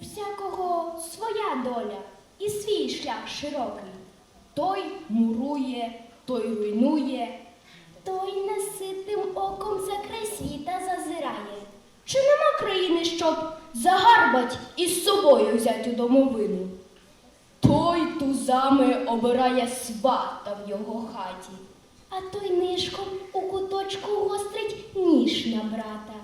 У всякого своя доля і свій шлях широкий. Той мурує, той руйнує, той неситим оком за край світа зазирає. Чи нема країни, щоб загарбать і з собою взять у домовину? Той тузами обирає свата в його хаті, а той нишком у куточку гострить ніж на брата.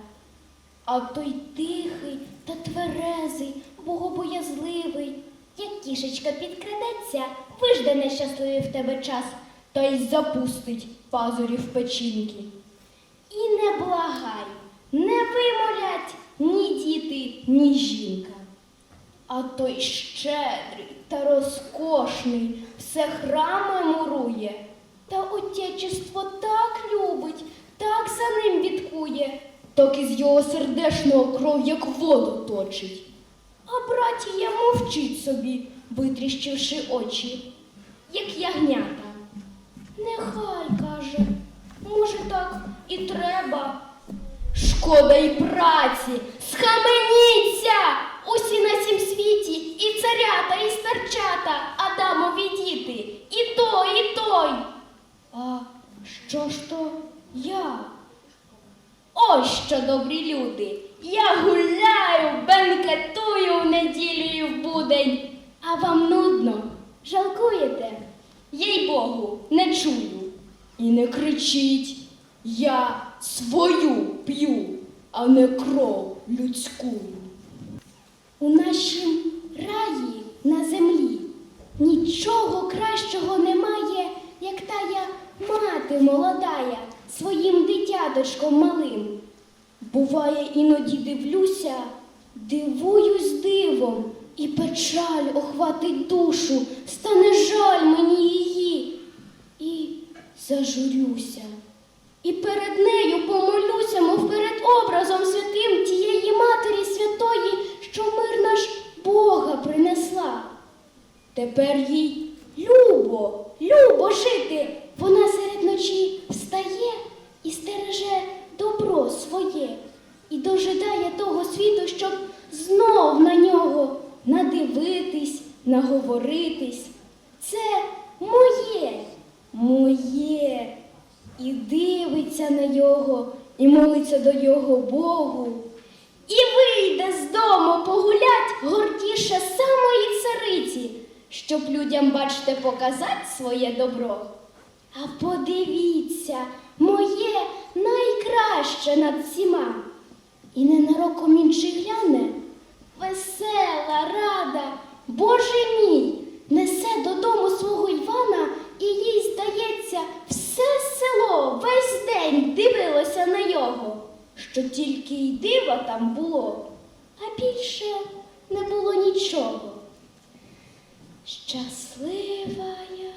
А той тихий та тверезий, богобоязливий, як кішечка підкрадеться, вижде нещасливий в тебе час, та й запустить пазурі в печінки. І не благай, не вимолять ні діти, ні жінка. А той щедрий та розкошний все храми мурує, та отечество так любить, так за ним відкує, так із його сердешного кров, як воду точить. А братія мовчить собі, витріщивши очі, як ягнята. Нехай каже, може так і треба. Шкода й праці, схаменіться! Усі на сім світі, і царята, і старчата, Адамові діти, і той, і той. А що ж то я? Що, добрі люди, я гуляю, бенкетую в неділю в будень, а вам нудно, жалкуєте? Їй Богу, не чую. І не кричіть, я свою п'ю, а не кров людську. У нашім раї на землі нічого кращого немає, як тая мати молодая своїм дитяточком малим. Буває, іноді дивлюся, дивуюсь дивом, і печаль охватить душу, стане жаль мені її. І зажурюся. І перед нею помолюся, мов перед образом святим тієї Матері Святої, що мир наш Бога принесла. Тепер їй любо, любо жити. Вона серед ночі встає і стереже добро своє, і дожидає того світу, щоб знов на нього надивитись, наговоритись. Це моє, моє. І дивиться на його, і молиться до його Богу. І вийде з дому погулять гордіше цариці, щоб людям, бачите, показати своє добро. А подивіться, моє найкраще над всіма. І ненароком інший гляне, весела, рада, Боже мій, несе додому свого Івана, і їй, здається, все село весь день дивилося на його, що тільки й дива там було, а більше не було нічого. Щаслива я.